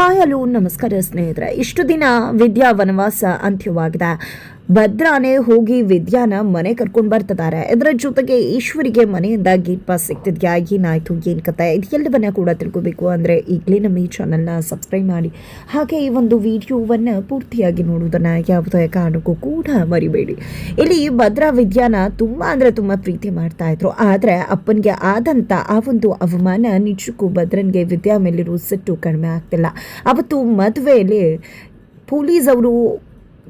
Hi hello ನಮಸ್ಕಾರ ಸ್ನೇಹಿತರೆ. ಇಷ್ಟು ದಿನ ವಿದ್ಯಾ ವನವಾಸ ಅಂತ್ಯವಾಗಿದೆ. ಭದ್ರಾನೇ ಹೋಗಿ ವಿದ್ಯಾನ ಮನೆ ಕರ್ಕೊಂಡು ಬರ್ತಿದ್ದಾರೆ. ಇದರ ಜೊತೆಗೆ ಈಶ್ವರಿಗೆ ಮನೆಯಿಂದ ಗೇಟ್ ಪಾಸ್ ಸಿಗ್ತಿದ್ಯಾ? ಏನಾಯ್ತು? ಏನು ಕತೆ? ಇದೆಲ್ಲವನ್ನ ಕೂಡ ತಿಳ್ಕೊಬೇಕು ಅಂದರೆ ಈಗಲೇ ನಮ್ಮ ಈ ಚಾನಲ್ನ ಸಬ್ಸ್ಕ್ರೈಬ್ ಮಾಡಿ. ಹಾಗೆ ಈ ಒಂದು ವಿಡಿಯೋವನ್ನು ಪೂರ್ತಿಯಾಗಿ ನೋಡುವುದನ್ನು ಯಾವುದೇ ಕಾರಣಕ್ಕೂ ಕೂಡ ಮರಿಬೇಡಿ. ಇಲ್ಲಿ ಭದ್ರಾ ವಿದ್ಯಾನ ತುಂಬ ಅಂದರೆ ತುಂಬ ಪ್ರೀತಿ ಮಾಡ್ತಾ ಇದ್ರು. ಆದರೆ ಅಪ್ಪನಿಗೆ ಆದಂಥ ಆ ಒಂದು ಅವಮಾನ ನಿಜಕ್ಕೂ ಭದ್ರನಿಗೆ ವಿದ್ಯಾ ಮೇಲಿರೋ ಸಿಟ್ಟು ಕಡಿಮೆ ಆಗ್ತಿಲ್ಲ. ಅವತ್ತು ಮದುವೆಯಲ್ಲಿ ಪೊಲೀಸ್ ಅವರು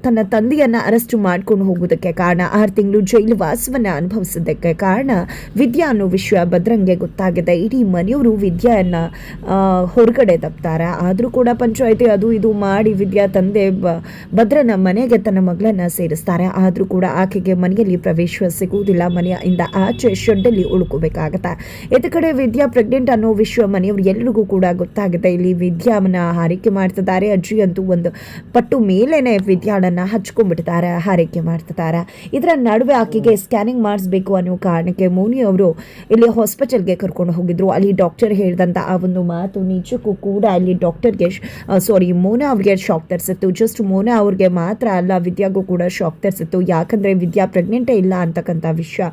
ತನ್ನ ತಂದೆಯನ್ನ ಅರೆಸ್ಟ್ ಮಾಡ್ಕೊಂಡು ಹೋಗುವುದಕ್ಕೆ ಕಾರಣ ಆರು ತಿಂಗಳು ಜೈಲು ವಾಸವನ್ನ ಅನುಭವಿಸಿದ್ದಕ್ಕೆ ಕಾರಣ ವಿದ್ಯಾ ಅನ್ನೋ ವಿಷಯ ಭದ್ರಂಗೆ ಗೊತ್ತಾಗಿದೆ. ಇಡೀ ಮನೆಯವರು ವಿದ್ಯಾಯನ್ನ ಹೊರಗಡೆ ತಪ್ತಾರೆ. ಆದರೂ ಕೂಡ ಪಂಚಾಯತಿ ಅದು ಇದು ಮಾಡಿ ವಿದ್ಯಾ ತಂದೆ ಭದ್ರನ ಮನೆಗೆ ತನ್ನ ಮಗಳನ್ನ ಸೇರಿಸ್ತಾರೆ. ಆದರೂ ಕೂಡ ಆಕೆಗೆ ಮನೆಯಲ್ಲಿ ಪ್ರವೇಶ ಸಿಗುವುದಿಲ್ಲ. ಮನೆಯಿಂದ ಆಚೆ ಶೆಡ್ಡಲ್ಲಿ ಉಳ್ಕೋಬೇಕಾಗತ್ತೆ. ಇತ್ತ ಕಡೆ ವಿದ್ಯಾ ಪ್ರೆಗ್ನೆಂಟ್ ಅನ್ನೋ ವಿಷಯ ಮನೆಯವರು ಎಲ್ರಿಗೂ ಕೂಡ ಗೊತ್ತಾಗುತ್ತೆ ಇಲ್ಲಿ ವಿದ್ಯಾವನ್ನ ಹಾರಿಕೆ ಮಾಡ್ತಿದ್ದಾರೆ. ಅಜ್ಜಿ ಅಂತೂ ಒಂದು ಪಟ್ಟು ಮೇಲೇನೆ ವಿದ್ಯಾಳನ್ನ ಹಚ್ಕೊಂಡ್ಬಿಡ್ತಾರೆ, ಹಾರೈಕೆ ಮಾಡ್ತಿದ್ದಾರೆ ಇದರ ನಡುವೆ ಆಕೆಗೆ ಸ್ಕ್ಯಾನಿಂಗ್ ಮಾಡಿಸ್ಬೇಕು ಅನ್ನೋ ಕಾರಣಕ್ಕೆ ಮೋನಿ ಅವರು ಇಲ್ಲಿ ಹಾಸ್ಪಿಟಲ್ಗೆ ಕರ್ಕೊಂಡು ಹೋಗಿದ್ರು. ಅಲ್ಲಿ ಡಾಕ್ಟರ್ ಹೇಳಿದಂಥ ಆ ಒಂದು ಮಾತು ನಿಜಕ್ಕೂ ಕೂಡ ಅಲ್ಲಿ ಡಾಕ್ಟರ್ಗೆ ಸಾರಿ ಮೋನಾ ಅವ್ರಿಗೆ ಶಾಕ್ ತರಿಸಿತ್ತು. ಜಸ್ಟ್ ಮೋನಾ ಅವ್ರಿಗೆ ಮಾತ್ರ ಅಲ್ಲ, ವಿದ್ಯಾಗೂ ಕೂಡ ಶಾಕ್ ತರಿಸಿತ್ತು. ಯಾಕಂದರೆ ವಿದ್ಯಾ ಪ್ರೆಗ್ನೆಂಟೇ ಇಲ್ಲ ಅಂತಕ್ಕಂಥ ವಿಷಯ.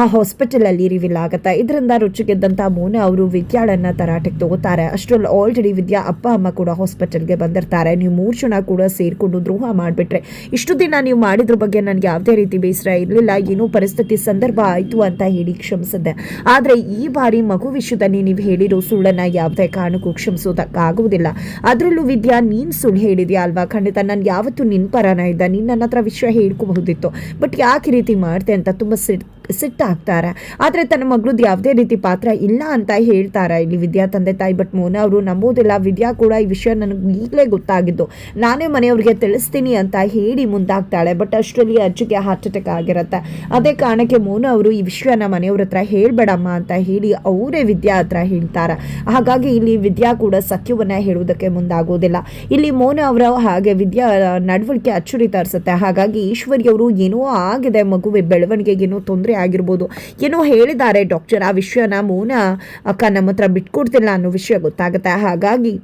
ಆ ಹಾಸ್ಪಿಟಲಲ್ಲಿ ರಿವೀಲ್ ಆಗುತ್ತೆ. ಇದರಿಂದ ರುಚಿಗೆದ್ದಂಥ ಮೋನ ಅವರು ವಿದ್ಯಾಳನ್ನ ತರಾಟೆಗೆ ತಗೋತಾರೆ. ಅಷ್ಟರಲ್ಲಿ ಆಲ್ರೆಡಿ ವಿದ್ಯಾ ಅಪ್ಪ, ಅಮ್ಮ ಕೂಡ ಹಾಸ್ಪಿಟಲ್ಗೆ ಬಂದಿರ್ತಾರೆ. ನೀವು ಮೂರು ಜನ ಕೂಡ ಸೇರಿಕೊಂಡು ದ್ರೋಹ ಮಾಡಿಬಿಟ್ರೆ, ಇಷ್ಟು ದಿನ ನೀವು ಮಾಡಿದ್ರ ಬಗ್ಗೆ ನನಗೆ ಯಾವುದೇ ರೀತಿ ಬೇಸರ ಇರಲಿಲ್ಲ. ಏನೋ ಪರಿಸ್ಥಿತಿ ಸಂದರ್ಭ ಆಯಿತು ಅಂತ ಹೇಳಿ ಕ್ಷಮಿಸಿದ್ದೆ. ಆದರೆ ಈ ಬಾರಿ ಮಗು ವಿಷಯದಲ್ಲಿ ನೀವು ಹೇಳಿರೋ ಸುಳ್ಳನ್ನು ಯಾವುದೇ ಕಾರಣಕ್ಕೂ ಕ್ಷಮಿಸೋದಕ್ಕಾಗುವುದಿಲ್ಲ ಅದರಲ್ಲೂ ವಿದ್ಯಾ, ನೀನು ಸುಳ್ಳು ಹೇಳಿದ್ಯಾ ಅಲ್ವಾ? ಖಂಡಿತ ನಾನು ಯಾವತ್ತೂ ನಿನ್ನ ಪರನ ಇದ್ದ. ನಿನ್ನ ನನ್ನ ಹತ್ರ ವಿಷಯ ಹೇಳ್ಕೋಬಹುದಿತ್ತು. ಬಟ್ ಯಾಕೆ ರೀತಿ ಮಾಡ್ತೆ ಅಂತ ತುಂಬ ಸಿಟ್ ಸಿಟ್ಟಾಗ್ತಾರೆ. ಆದರೆ ತನ್ನ ಮಗಳದ್ದು ಯಾವುದೇ ರೀತಿ ಪಾತ್ರ ಇಲ್ಲ ಅಂತ ಹೇಳ್ತಾರೆ. ಇಲ್ಲಿ ವಿದ್ಯಾ ತಂದೆ ತಾಯಿ ಬಟ್ ಮೋನ ಅವರು ನಂಬೋದಿಲ್ಲ. ವಿದ್ಯಾ ಕೂಡ ಈ ವಿಷಯ ನನಗೆ ಈಗಲೇ ಗೊತ್ತಾಗಿದ್ದು. ನಾನೇ ಮನೆಯವ್ರಿಗೆ ತಿಳಿಸ್ತೀನಿ ಅಂತ ಹೇಳಿ ಮುಂದಾಗ್ತಾಳೆ. ಬಟ್ ಅಷ್ಟರಲ್ಲಿ ಅಜ್ಜಿಗೆ ಹಾರ್ಟ್ ಅಟ್ಯಾಕ್ ಆಗಿರುತ್ತೆ. ಅದೇ ಕಾರಣಕ್ಕೆ ಮೋನ ಅವರು ಈ ವಿಷಯನ ಮನೆಯವ್ರ ಹತ್ರ ಹೇಳ್ಬೇಡಮ್ಮ ಅಂತ ಹೇಳಿ ಅವರೇ ವಿದ್ಯಾ ಹತ್ರ ಹೇಳ್ತಾರೆ. ಹಾಗಾಗಿ ಇಲ್ಲಿ ವಿದ್ಯಾ ಕೂಡ ಸತ್ಯವನ್ನು ಹೇಳುವುದಕ್ಕೆ ಮುಂದಾಗೋದಿಲ್ಲ. ಇಲ್ಲಿ ಮೋನ ಅವರ ಹಾಗೆ ವಿದ್ಯಾ ನಡವಳಿಕೆ ಅಚ್ಚುರಿ ತರಿಸುತ್ತೆ. ಹಾಗಾಗಿ ಈಶ್ವರಿಯವರು ಏನೋ ಆಗಿದೆ ಮಗುವೆ ಬೆಳವಣಿಗೆಗೆ ಏನೋ ತೊಂದರೆ ಆಗಿರ್ಬೋದು. ಏನೋ ಹೇಳಿದ್ದಾರೆ ಡಾಕ್ಟರ್, ಆ ವಿಷಯನ ಮೋನ ಅಕ್ಕ ನಮ್ಮ ಹತ್ರ ಬಿಟ್ಕೊಡ್ತಿಲ್ಲ ಅನ್ನೋ ವಿಷಯ ಗೊತ್ತಾಗುತ್ತೆ. ಹಾಗಾಗಿ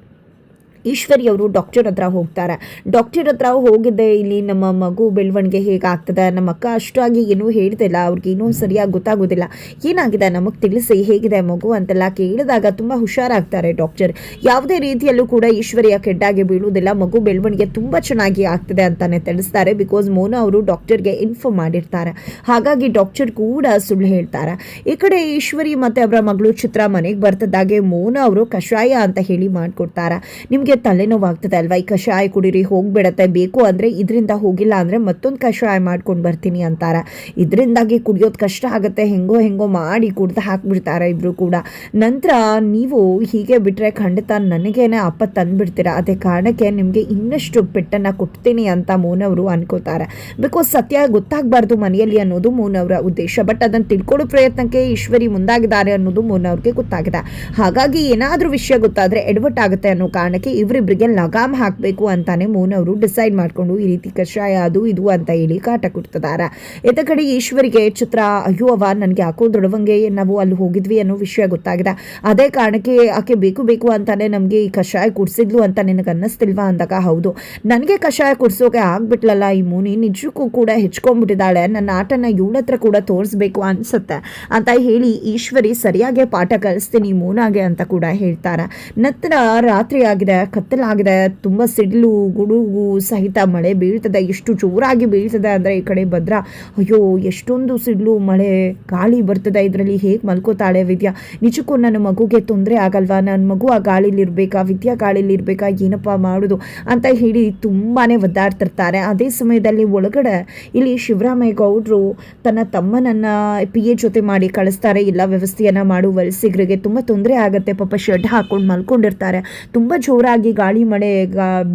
ಈಶ್ವರಿ ಅವರು ಡಾಕ್ಟರ್ ಹತ್ರ ಹೋಗ್ತಾರೆ. ಡಾಕ್ಟರ್ ಹತ್ರ ಹೋಗಿದ್ದೆ, ಇಲ್ಲಿ ನಮ್ಮ ಮಗು ಬೆಳವಣಿಗೆ ಹೇಗಾಗ್ತದೆ? ನಮ್ಮ ಅಕ್ಕ ಅಷ್ಟಾಗಿ ಏನೂ ಹೇಳ್ತಿಲ್ಲ ಅವ್ರಿಗೆ ಏನೂ ಸರಿಯಾಗಿ ಗೊತ್ತಾಗೋದಿಲ್ಲ. ಏನಾಗಿದೆ? ನಮಗೆ ತಿಳಿಸಿ. ಹೇಗಿದೆ ಮಗು ಅಂತೆಲ್ಲ ಕೇಳಿದಾಗ ತುಂಬ ಹುಷಾರಾಗ್ತಾರೆ ಡಾಕ್ಟರ್ ಯಾವುದೇ ರೀತಿಯಲ್ಲೂ ಕೂಡ ಈಶ್ವರಿಯ ಕೆಡ್ಡಾಗಿ ಬೀಳುವುದಿಲ್ಲ. ಮಗು ಬೆಳವಣಿಗೆ ತುಂಬ ಚೆನ್ನಾಗಿ ಆಗ್ತದೆ ಅಂತಾನೆ ತಿಳಿಸ್ತಾರೆ. ಬಿಕಾಸ್ ಮೋನ ಅವರು ಡಾಕ್ಟರ್ಗೆ ಇನ್ಫಾರ್ಮ್ ಮಾಡಿರ್ತಾರೆ. ಹಾಗಾಗಿ ಡಾಕ್ಟರ್ ಕೂಡ ಸುಳ್ಳು ಹೇಳ್ತಾರೆ. ಈ ಕಡೆ ಈಶ್ವರಿ ಮತ್ತು ಅವರ ಮಗಳು ಚಿತ್ರ ಮನೆಗೆ ಬರ್ತಿದ್ದಾಗೆ ಮೋನ ಅವರು ಕಷಾಯ ಅಂತ ಹೇಳಿ ಮಾಡಿಕೊಡ್ತಾರೆ. ನಿಮಗೆ ತಲೆನೋವಾಗ್ತದೆ ಅಲ್ವಾ? ಈ ಕಷಾಯ ಕುಡೀರಿ, ಹೋಗ್ಬಿಡತ್ತೆ. ಬೇಕು ಅಂದರೆ ಇದರಿಂದ ಹೋಗಿಲ್ಲ ಅಂದರೆ ಮತ್ತೊಂದು ಕಷಾಯ ಮಾಡ್ಕೊಂಡು ಬರ್ತೀನಿ ಅಂತಾರೆ. ಇದರಿಂದಾಗಿ ಕುಡಿಯೋದು ಕಷ್ಟ ಆಗುತ್ತೆ. ಹೆಂಗೋ ಹೆಂಗೋ ಮಾಡಿ ಕುಡ್ದು ಹಾಕ್ಬಿಡ್ತಾರೆ ಇಬ್ಬರು ಕೂಡ. ನಂತರ ನೀವು ಹೀಗೆ ಬಿಟ್ಟರೆ ಖಂಡಿತ ನನಗೇನೆ ಅಪ್ಪ ತಂದುಬಿಡ್ತೀರಾ? ಅದೇ ಕಾರಣಕ್ಕೆ ನಿಮಗೆ ಇನ್ನಷ್ಟು ಪೆಟ್ಟನ್ನು ಕೊಡ್ತೀನಿ ಅಂತ ಮೋನವರು ಅನ್ಕೋತಾರೆ. ಬಿಕಾಸ್ ಸತ್ಯ ಗೊತ್ತಾಗಬಾರ್ದು ಮನೆಯಲ್ಲಿ ಅನ್ನೋದು ಮೋನವರ ಉದ್ದೇಶ. ಬಟ್ ಅದನ್ನು ತಿಳ್ಕೊಳ್ಳೋ ಪ್ರಯತ್ನಕ್ಕೆ ಈಶ್ವರಿ ಮುಂದಾಗಿದ್ದಾರೆ ಅನ್ನೋದು ಮೋನವ್ರಿಗೆ ಗೊತ್ತಾಗಿದೆ. ಹಾಗಾಗಿ ಏನಾದರೂ ವಿಷಯ ಗೊತ್ತಾದರೆ ಎಡವಟ್ ಆಗುತ್ತೆ ಅನ್ನೋ ಕಾರಣಕ್ಕೆ ಇವರಿಬ್ಬರಿಗೆ ಲಗಾಮ್ ಹಾಕಬೇಕು ಅಂತಾನೆ ಮೋನ್ ಅವರು ಡಿಸೈಡ್ ಮಾಡಿಕೊಂಡು ಈ ರೀತಿ ಕಷಾಯ ಅದು ಇದು ಅಂತ ಹೇಳಿ ಕಾಟ ಕೊಡ್ತಿದ್ದಾರೆ ಇತ್ತ ಕಡೆ ಈಶ್ವರಿಗೆ ಚಿತ್ರ, ಅಯ್ಯೋ ಅವ ನನಗೆ ಯಾಕೋ ದೊಡವಂಗೆ ನಾವು ಅಲ್ಲಿ ಹೋಗಿದ್ವಿ ಅನ್ನೋ ವಿಷಯ ಗೊತ್ತಾಗಿದೆ. ಅದೇ ಕಾರಣಕ್ಕೆ ಆಕೆ ಬೇಕು ಬೇಕು ಅಂತಾನೆ ನಮಗೆ ಈ ಕಷಾಯ ಕುಡಿಸಿದ್ಲು ಅಂತ ನಿನಗೆ ಅನ್ನಿಸ್ತಿಲ್ವಾ ಅಂದಾಗ, ಹೌದು. ನನಗೆ ಕಷಾಯ ಕುಡಿಸೋಕೆ ಆಗ್ಬಿಟ್ಲಲ್ಲ ಈ ಮೂನಿ. ನಿಜಕ್ಕೂ ಕೂಡ ಹೆಚ್ಕೊಂಡ್ಬಿಟ್ಟಿದ್ದಾಳೆ ನನ್ನ ಆಟನ ಇವಳ ಹತ್ರ ಕೂಡ ತೋರಿಸ್ಬೇಕು ಅನ್ಸುತ್ತೆ. ಅಂತ ಹೇಳಿ ಈಶ್ವರಿ ಸರಿಯಾಗಿ ಪಾಠ ಕಲಿಸ್ತೀನಿ ಮೂನಾಗೆ ಅಂತ ಕೂಡ ಹೇಳ್ತಾರೆ. ನಂತರ ರಾತ್ರಿ ಆಗಿದೆ ಕತ್ತಲಾಗಿದೆ. ತುಂಬ ಸಿಡಿಲು, ಗುಡುಗು ಸಹಿತ ಮಳೆ ಬೀಳ್ತದೆ. ಎಷ್ಟು ಜೋರಾಗಿ ಬೀಳ್ತದೆ ಅಂದರೆ ಈ ಕಡೆ ಭದ್ರ. ಅಯ್ಯೋ, ಎಷ್ಟೊಂದು ಸಿಡಿಲು, ಮಳೆ, ಗಾಳಿ ಬರ್ತದೆ ಇದರಲ್ಲಿ. ಹೇಗೆ ಮಲ್ಕೋತಾಳೆ ವಿದ್ಯಾ? ನಿಜಕ್ಕೂ ನನ್ನ ಮಗುಗೆ ತೊಂದರೆ ಆಗಲ್ವಾ? ನನ್ನ ಮಗು ಆ ಗಾಳಿಲಿರ್ಬೇಕಾ? ವಿದ್ಯಾ ಗಾಳಿಲಿ ಇರಬೇಕಾ ಏನಪ್ಪ ಮಾಡೋದು? ಅಂತ ಹೇಳಿ ತುಂಬಾ ಒದ್ದಾಡ್ತಿರ್ತಾರೆ. ಅದೇ ಸಮಯದಲ್ಲಿ ಒಳಗಡೆ ಇಲ್ಲಿ ಶಿವರಾಮಯ್ಯ ಗೌಡರು ತನ್ನ ತಮ್ಮನನ್ನು ಪಿ ಎ ಜೊತೆ ಮಾಡಿ ಕಳಿಸ್ತಾರೆ. ಎಲ್ಲ ವ್ಯವಸ್ಥೆಯನ್ನು ಮಾಡು, ವಲಸಿಗರಿಗೆ ತುಂಬ ತೊಂದರೆ ಆಗುತ್ತೆ. ಪಾಪ ಶೆಡ್ ಹಾಕೊಂಡು ಮಲ್ಕೊಂಡಿರ್ತಾರೆ. ತುಂಬ ಜೋರಾಗಿ ಗಾಳಿ ಮಳೆ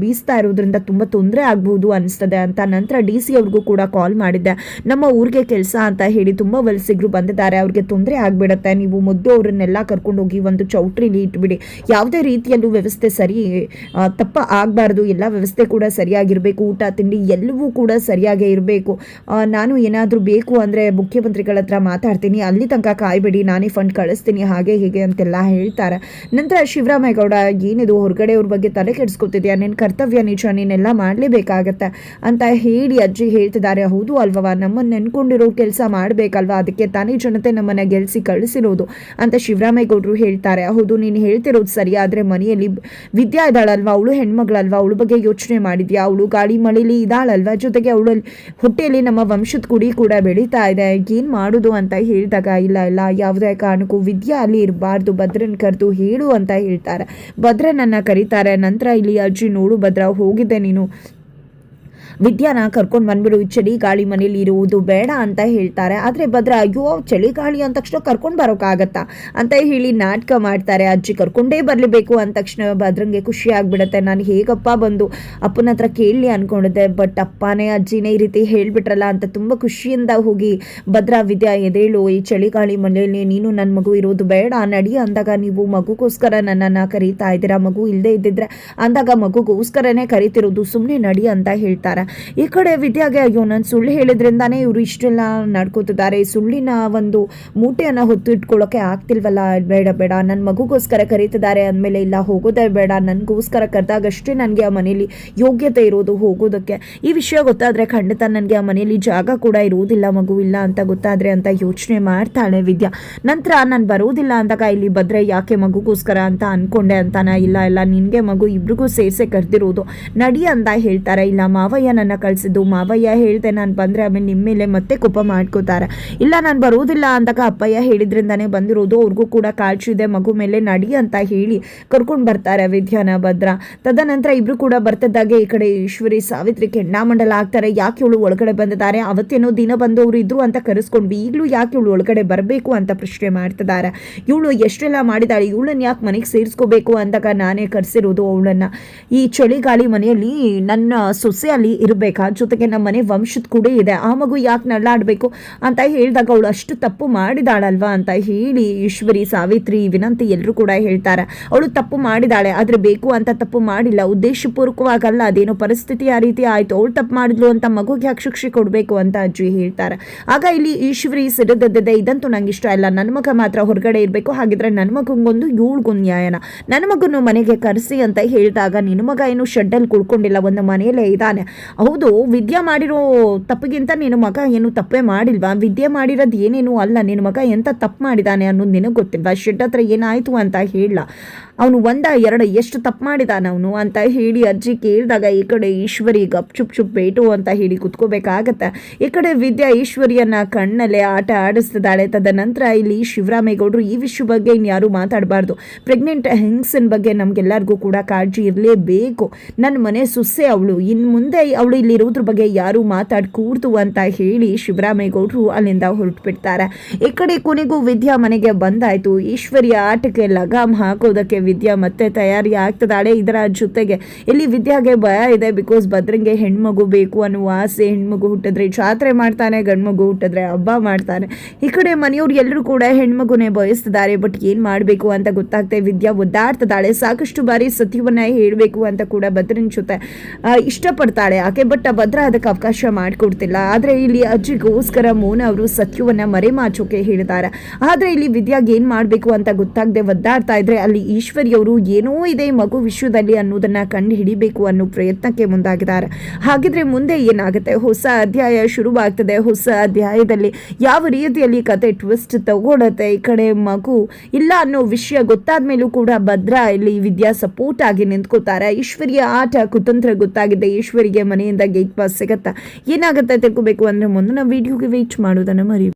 ಬೀಸ್ತಾ ಇರೋದ್ರಿಂದ ತುಂಬ ತೊಂದರೆ ಆಗ್ಬೋದು ಅನಿಸ್ತದೆ ಅಂತ ನಂತರ ಡಿ ಸಿ ಅವ್ರಿಗೂ ಕೂಡ ಕಾಲ್ ಮಾಡಿದ್ದೆ. ನಮ್ಮ ಊರಿಗೆ ಕೆಲಸ ಅಂತ ಹೇಳಿ ತುಂಬ ವಲಸಿಗರು ಬಂದಿದ್ದಾರೆ. ಅವ್ರಿಗೆ ತೊಂದರೆ ಆಗ್ಬಿಡತ್ತೆ. ನೀವು ಮುದ್ದು ಅವರನ್ನೆಲ್ಲ ಕರ್ಕೊಂಡು ಹೋಗಿ ಒಂದು ಚೌಟ್ರಿಲಿ ಇಟ್ಬಿಡಿ. ಯಾವುದೇ ರೀತಿಯಲ್ಲೂ ವ್ಯವಸ್ಥೆ ಸರಿ ತಪ್ಪ ಆಗಬಾರ್ದು. ಎಲ್ಲ ವ್ಯವಸ್ಥೆ ಕೂಡ ಸರಿಯಾಗಿರಬೇಕು. ಊಟ, ತಿಂಡಿ ಎಲ್ಲವೂ ಕೂಡ ಸರಿಯಾಗೇ ಇರಬೇಕು. ನಾನು ಏನಾದರೂ ಬೇಕು ಅಂದರೆ ಮುಖ್ಯಮಂತ್ರಿಗಳ ಹತ್ರ ಮಾತಾಡ್ತೀನಿ. ಅಲ್ಲಿ ತನಕ ಕಾಯ್ಬೇಡಿ. ನಾನೇ ಫಂಡ್ ಕಳಿಸ್ತೀನಿ. ಹಾಗೆ ಹೀಗೆ ಅಂತೆಲ್ಲ ಹೇಳ್ತಾರೆ. ನಂತರ ಶಿವರಾಮೇಗೌಡ, ಏನಿದು? ಹೊರಗಡೆ ಅವ್ರು ಬಗ್ಗೆ ತಲೆ ಕೆಡಿಸ್ಕೊತಿದ್ಯಾ? ನಿನ್ನ ಕರ್ತವ್ಯ ನಿಜ, ನೀನೆಲ್ಲ ಮಾಡಲೇಬೇಕಾಗತ್ತೆ ಅಂತ ಹೇಳಿ ಅಜ್ಜಿ ಹೇಳ್ತಿದ್ದಾರೆ. ಹೌದು ಅಲ್ವವ ನಮ್ಮನ್ನು ನೆನ್ಕೊಂಡಿರೋ ಕೆಲಸ ಮಾಡಬೇಕಲ್ವಾ? ಅದಕ್ಕೆ ತಾನೇ ಜನತೆ ನಮ್ಮನ್ನು ಗೆಲ್ಲಿಸಿ ಕಳಿಸಿರೋದು ಅಂತ ಶಿವರಾಮೇಗೌಡರು ಹೇಳ್ತಾರೆ. ಹೌದು, ನೀನು ಹೇಳ್ತಿರೋದು ಸರಿ, ಆದರೆ ಮನೆಯಲ್ಲಿ ವಿದ್ಯಾ ಇದ್ದಾಳಲ್ವಾ? ಅವಳು ಹೆಣ್ಮಗಳಲ್ವಾ? ಅವಳ ಬಗ್ಗೆ ಯೋಚನೆ ಮಾಡಿದ್ಯಾ? ಅವಳು ಗಾಳಿ ಮಳೆಲಿ ಇದ್ದಾಳಲ್ವಾ? ಜೊತೆಗೆ ಅವಳಲ್ಲಿ ಹೊಟ್ಟೆಯಲ್ಲಿ ನಮ್ಮ ವಂಶದ ಕುಡಿ ಕೂಡ ಬೆಳೀತಾ ಇದೆ. ಏನು ಮಾಡೋದು ಅಂತ ಹೇಳಿದಾಗ, ಇಲ್ಲ ಇಲ್ಲ, ಯಾವುದೇ ಕಾರಣಕ್ಕೂ ವಿದ್ಯಾ ಅಲ್ಲಿ ಇರಬಾರ್ದು, ಭದ್ರನ ಕರೆದು ಹೇಳು ಅಂತ ಹೇಳ್ತಾರೆ. ಭದ್ರನನ್ನ ಕರೀತಾರೆ. ನಂತರ ಇಲ್ಲಿ ಅಜ್ಜಿ ನೋಡು ಭದ್ರ ಹೋಗಿದ್ದೆ ನೀನು. ವಿದ್ಯಾನ ಕರ್ಕೊಂಡು ಬಂದ್ಬಿಡು, ಈ ಚಳಿ ಗಾಳಿ ಮನೇಲಿ ಇರುವುದು ಬೇಡ ಅಂತ ಹೇಳ್ತಾರೆ. ಆದರೆ ಭದ್ರ, ಅಯ್ಯೋ ಚಳಿಗಾಳಿ ಅಂದ ತಕ್ಷಣ ಕರ್ಕೊಂಡು ಬರೋಕ್ಕಾಗತ್ತಾ ಅಂತ ಹೇಳಿ ನಾಟಕ ಮಾಡ್ತಾರೆ ಅಜ್ಜಿ. ಕರ್ಕೊಂಡೇ ಬರಲೇಬೇಕು ಅಂದ ತಕ್ಷಣ ಭದ್ರಂಗೆ ಖುಷಿ ಆಗ್ಬಿಡುತ್ತೆ. ನಾನು ಹೇಗಪ್ಪ ಬಂದು ಅಪ್ಪನ ಹತ್ರ ಕೇಳಲಿ ಅನ್ಕೊಂಡಿದ್ದೆ. ಬಟ್ ಅಪ್ಪನೇ ಅಜ್ಜಿನೇ ಈ ರೀತಿ ಹೇಳ್ಬಿಟ್ರಲ್ಲ ಅಂತ ತುಂಬ ಖುಷಿಯಿಂದ ಹೋಗಿ ಭದ್ರ, ವಿದ್ಯಾ ಎದೇಳು ಈ ಚಳಿಗಾಳಿ ಮನೆಯಲ್ಲಿ ನೀನು ನನ್ನ ಮಗು ಇರೋದು ಬೇಡ. ನಡಿ ಅಂದಾಗ ನೀವು ಮಗುಗೋಸ್ಕರ ನನ್ನನ್ನು ಕರೀತಾ ಇದ್ದೀರಾ? ಮಗು ಇಲ್ಲದೆ ಇದ್ದಿದ್ರೆ ಅಂದಾಗ ಮಗುಗೋಸ್ಕರನೇ ಕರಿತಿರೋದು ಸುಮ್ಮನೆ ನಡಿ ಅಂತ ಹೇಳ್ತಾರೆ. ಈ ಕಡೆ ವಿದ್ಯಾಗೆ ಅಯ್ಯೋ, ನಾನು ಸುಳ್ಳು ಹೇಳಿದ್ರಿಂದಾನೇ ಇವರು ಇಷ್ಟೆಲ್ಲ ನಡ್ಕೋತಿದ್ದಾರೆ. ಸುಳ್ಳಿನ ಒಂದು ಮೂಟೆಯನ್ನು ಹೊತ್ತು ಇಟ್ಕೊಳ್ಳೋಕೆ ಆಗ್ತಿಲ್ವಲ್ಲ? ಬೇಡ ಬೇಡ. ನನ್ನ ಮಗುಗೋಸ್ಕರ ಕರೀತಿದ್ದಾರೆ ಅಂದಮೇಲೆ ಇಲ್ಲ, ಹೋಗೋದೇ ಬೇಡ. ನನಗೋಸ್ಕರ ಕರೆದಾಗಷ್ಟೇ ನನಗೆ ಆ ಮನೇಲಿ ಯೋಗ್ಯತೆ ಇರೋದು ಹೋಗೋದಕ್ಕೆ. ಈ ವಿಷಯ ಗೊತ್ತಾದರೆ ಖಂಡಿತ ನನಗೆ ಆ ಮನೆಯಲ್ಲಿ ಜಾಗ ಕೂಡ ಇರುವುದಿಲ್ಲ, ಮಗು ಇಲ್ಲ ಅಂತ ಗೊತ್ತಾದರೆ ಅಂತ ಯೋಚನೆ ಮಾಡ್ತಾಳೆ ವಿದ್ಯಾ. ನಂತರ ನಾನು ಬರೋದಿಲ್ಲ ಅಂದಾಗ ಇಲ್ಲಿ ಬದ್ರೆ ಯಾಕೆ ಮಗುಗೋಸ್ಕರ ಅಂತ ಅಂದ್ಕೊಂಡೆ ಅಂತಾನ? ಇಲ್ಲ ಇಲ್ಲ. ನಿನಗೆ ಮಗು ಇಬ್ರಿಗೂ ಸೇಸೆ ಕರೆದಿರೋದು. ನಡಿ ಅಂತ ಹೇಳ್ತಾರೆ. ಇಲ್ಲ ಮಾವಯ್ಯ ನನ್ನ ಕಳಿಸಿದ್ದು. ಮಾವಯ್ಯ ಹೇಳ್ದೆ, ನಾನು ಬಂದರೆ ಆಮೇಲೆ ನಿಮ್ಮ ಮೇಲೆ ಮತ್ತೆ ಕೋಪ ಮಾಡ್ಕೋತಾರೆ. ಇಲ್ಲ, ನಾನು ಬರೋದಿಲ್ಲ ಅಂದಾಗ ಅಪ್ಪಯ್ಯ ಹೇಳಿದ್ರಿಂದಾನೇ ಬಂದಿರೋದು. ಅವ್ರಿಗೂ ಕೂಡ ಇದೆ, ಮಗು ಮೇಲೆ ನಡಿ ಅಂತ ಹೇಳಿ ಕರ್ಕೊಂಡು ಬರ್ತಾರೆ ವಿದ್ಯಾನ ಭದ್ರ. ತದನಂತರ ಇಬ್ರು ಕೂಡ ಬರ್ತದಾಗೆ ಈ ಕಡೆ ಈಶ್ವರಿ, ಸಾವಿತ್ರಿ ಕೆಂಡಾಮಂಡಲ ಆಗ್ತಾರೆ. ಯಾಕೆ ಇವಳು ಒಳಗಡೆ ಬಂದಿದ್ದಾರೆ? ಅವತ್ತೇನೋ ದಿನ ಬಂದವರು ಇದ್ರು ಅಂತ ಕರೆಸ್ಕೊಂಡ್ವಿ ಈಗಲೂ ಯಾಕೆ ಇವಳು ಒಳಗಡೆ ಬರಬೇಕು ಅಂತ ಪ್ರಶ್ನೆ ಮಾಡ್ತಿದ್ದಾರೆ. ಇವಳು ಎಷ್ಟೆಲ್ಲ ಮಾಡಿದಾಳೆ? ಇವಳನ್ನ ಯಾಕೆ ಮನೆಗೆ ಸೇರಿಸ್ಕೋಬೇಕು ಅಂದಾಗ ನಾನೇ ಕರೆಸಿರೋದು ಅವಳನ್ನು. ಈ ಚಳಿಗಾಳಿ ಮನೆಯಲ್ಲಿ ನನ್ನ ಸೊಸೆ ಅಲ್ಲಿ ಇರಬೇಕಾ? ಜೊತೆಗೆ ನಮ್ಮ ಮನೆ ವಂಶದ ಕೂಡ ಇದೆ. ಆ ಮಗು ಯಾಕೆ ನಳ್ಳಾಡಬೇಕು ಅಂತ ಹೇಳಿದಾಗ ಅವಳು ಅಷ್ಟು ತಪ್ಪು ಮಾಡಿದಾಳಲ್ವಾ ಅಂತ ಹೇಳಿ ಈಶ್ವರಿ, ಸಾವಿತ್ರಿ, ವಿನಂತಿ ಎಲ್ಲರೂ ಕೂಡ ಹೇಳ್ತಾರೆ. ಅವಳು ತಪ್ಪು ಮಾಡಿದಾಳೆ, ಆದರೆ ಬೇಕು ಅಂತ ತಪ್ಪು ಮಾಡಿಲ್ಲ. ಉದ್ದೇಶಪೂರ್ವಕವಾಗಲ್ಲ, ಅದೇನೋ ಪರಿಸ್ಥಿತಿ ಆ ರೀತಿ ಆಯಿತು, ಅವಳು ತಪ್ಪು ಮಾಡಿದ್ಲು ಅಂತ ಮಗುಗೆ ಯಾಕೆ ಶಿಕ್ಷೆ ಕೊಡಬೇಕು ಅಂತ ಅಜ್ಜಿ ಹೇಳ್ತಾರೆ. ಆಗ ಇಲ್ಲಿ ಈಶ್ವರಿ ಸಿಡದದ್ದೆ ಇದಂತೂ ನಂಗೆ ಇಷ್ಟ ಇಲ್ಲ. ನನ್ನ ಮಗ ಮಾತ್ರ ಹೊರಗಡೆ ಇರಬೇಕು. ಹಾಗಿದ್ರೆ ನನ್ನ ಮಗಂಗೊಂದು ಏಳ್ಗೊಂದು ನ್ಯಾಯನ. ನನ್ನ ಮಗನ್ನು ಮನೆಗೆ ಕರೆಸಿ ಅಂತ ಹೇಳಿದಾಗ ನಿನ್ನ ಮಗ ಏನು ಶೆಡ್ಡಲ್ಲಿ ಕುಳ್ಕೊಂಡಿಲ್ಲ. ಒಂದು ಮನೆಯಲ್ಲೇ ಇದ್ದಾನೆ. ಹೌದು, ವಿದ್ಯೆ ಮಾಡಿರೋ ತಪ್ಪಿಗಿಂತ ನಿನ್ನ ಮಗ ಏನು ತಪ್ಪೇ ಮಾಡಿಲ್ವಾ? ವಿದ್ಯೆ ಮಾಡಿರೋದು ಏನೇನು ಅಲ್ಲ, ನಿನ್ನ ಮಗ ಎಂಥ ತಪ್ಪು ಮಾಡಿದಾನೆ ಅನ್ನೋದು ನಿನಗೆ ಗೊತ್ತಿಲ್ವಾ? ಶೆಡ್ ಹತ್ರ ಏನಾಯಿತು ಅಂತ ಹೇಳ. ಅವನು ಒಂದ ಎರಡು ಎಷ್ಟು ತಪ್ಪು ಮಾಡಿದಾನ ಅವನು ಅಂತ ಹೇಳಿ ಅಜ್ಜಿ ಕೇಳಿದಾಗ ಈ ಕಡೆ ಈಶ್ವರಿ ಗಪ್ ಚುಪ್ ಚುಪ್ ಬೇಟು ಅಂತ ಹೇಳಿ ಕುತ್ಕೋಬೇಕಾಗತ್ತೆ. ಈ ಕಡೆ ವಿದ್ಯಾ ಈಶ್ವರಿಯನ್ನ ಕಣ್ಣಲ್ಲಿ ಆಟ ಆಡಿಸ್ತಿದ್ದಾಳೆ. ತದನಂತರ ಇಲ್ಲಿ ಶಿವರಾಮೇಗೌಡರು ಈ ವಿಷಯ ಬಗ್ಗೆ ಇನ್ಯಾರು ಮಾತಾಡಬಾರ್ದು. ಪ್ರೆಗ್ನೆಂಟ್ ಹೆಂಗ್ಸನ್ ಬಗ್ಗೆ ನಮಗೆಲ್ಲರಿಗೂ ಕೂಡ ಕಾಳಜಿ ಇರಲೇಬೇಕು. ನನ್ನ ಮನೆ ಸುಸ್ಸೆ ಅವಳು. ಇನ್ನು ಮುಂದೆ ಅವಳು ಇಲ್ಲಿರೋದ್ರ ಬಗ್ಗೆ ಯಾರು ಮಾತಾಡ್ಕೂಡ್ದು ಅಂತ ಹೇಳಿ ಶಿವರಾಮೇಗೌಡರು ಅಲ್ಲಿಂದ ಹೊರಟು ಬಿಡ್ತಾರೆ ಈ ಕಡೆ ಕೊನೆಗೂ ವಿದ್ಯಾ ಮನೆಗೆ ಬಂದಾಯ್ತು. ಈಶ್ವರಿಯ ಆಟಕ್ಕೆ ಲಗಾಮ್ ಹಾಕೋದಕ್ಕೆ ವಿದ್ಯಾ ಮತ್ತೆ ತಯಾರಿ ಆಗ್ತದಾಳೆ ಇದರ ಜೊತೆಗೆ ಇಲ್ಲಿ ವಿದ್ಯಾಗೆ ಭಯ ಇದೆ ಬಿಕಾಸ್ ಭದ್ರಂಗೆ ಹೆಣ್ಮಗು ಬೇಕು ಅನ್ನುವ ಆಸೆ ಹೆಣ್ಮಗು ಹುಟ್ಟಿದ್ರೆ. ಜಾತ್ರೆ ಮಾಡ್ತಾನೆ, ಗಂಡ್ಮಗು ಹುಟ್ಟಿದ್ರೆ, ಹಬ್ಬ ಮಾಡ್ತಾನೆ. ಈ ಕಡೆ ಮನೆಯವ್ರು ಎಲ್ಲರೂ ಕೂಡ ಹೆಣ್ಮಗುನೇ ಬಯಸ್ತಿದ್ದಾರೆ ಬಟ್ ಏನು ಮಾಡಬೇಕು ಅಂತ ಗೊತ್ತಾಗ್ತದೆ ವಿದ್ಯಾ ಒದ್ದಾಡ್ತದಾಳೆ ಸಾಕಷ್ಟು ಬಾರಿ ಸತ್ಯವನ್ನ ಹೇಳಬೇಕು ಅಂತ ಕೂಡ ಭದ್ರನ ಜೊತೆ ಇಷ್ಟಪಡ್ತಾಳೆ. ಆಕೆ ಬಟ್ ಭದ್ರ ಅದಕ್ಕೆ ಅವಕಾಶ ಮಾಡಿಕೊಡ್ತಿಲ್ಲ. ಆದರೆ ಇಲ್ಲಿ ಅಜ್ಜಿಗೋಸ್ಕರ ಮೋನ ಅವರು ಸತ್ಯವನ್ನ ಮರೆಮಾಚೋಕೆ ಹೇಳಿದ್ದಾರೆ. ಆದರೆ ಇಲ್ಲಿ ವಿದ್ಯಾಗೆ ಏನು ಮಾಡಬೇಕು ಅಂತ ಗೊತ್ತಾಗದೆ ಒದ್ದಾಡ್ತಾ ಇದ್ರೆ ಅಲ್ಲಿ ಈಶ್ವರಿಯವರು ಏನೋ ಇದೆ ಮಗು ವಿಶ್ವದಲ್ಲಿ ಅನ್ನೋದನ್ನ ಕಂಡು ಹಿಡಿಬೇಕು ಅನ್ನೋ ಪ್ರಯತ್ನಕ್ಕೆ ಮುಂದಾಗಿದ್ದಾರೆ. ಹಾಗಿದ್ರೆ ಮುಂದೆ ಏನಾಗುತ್ತೆ? ಹೊಸ ಅಧ್ಯಾಯ ಶುರುವಾಗ್ತದೆ. ಹೊಸ ಅಧ್ಯಾಯದಲ್ಲಿ ಯಾವ ರೀತಿಯಲ್ಲಿ ಕತೆ ಟ್ವಿಸ್ಟ್ ತಗೊಳುತ್ತೆ? ಈ ಕಡೆ ಮಗು ಇಲ್ಲ ಅನ್ನೋ ವಿಷಯ ಗೊತ್ತಾದ ಮೇಲೂ ಕೂಡ ಭದ್ರ ಇಲ್ಲಿ ವಿದ್ಯಾ ಸಪೋರ್ಟ್ ಆಗಿ ನಿಂತ್ಕೋತಾರೆ ಈಶ್ವರಿಯ ಆಟ ಕುತಂತ್ರ ಗೊತ್ತಾಗಿದೆ. ಈಶ್ವರಿಗೆ ಮನೆಯಿಂದ ಗೇಟ್ ಪಾಸ್ ಸಿಗತ್ತಾ? ಏನಾಗುತ್ತೆ ತಿಳ್ಕೊಬೇಕು ಅಂದ್ರೆ ಮುಂದಿನ ವಿಡಿಯೋಗೆ ವೇಟ್ ಮಾಡೋದನ್ನ ಮರಿ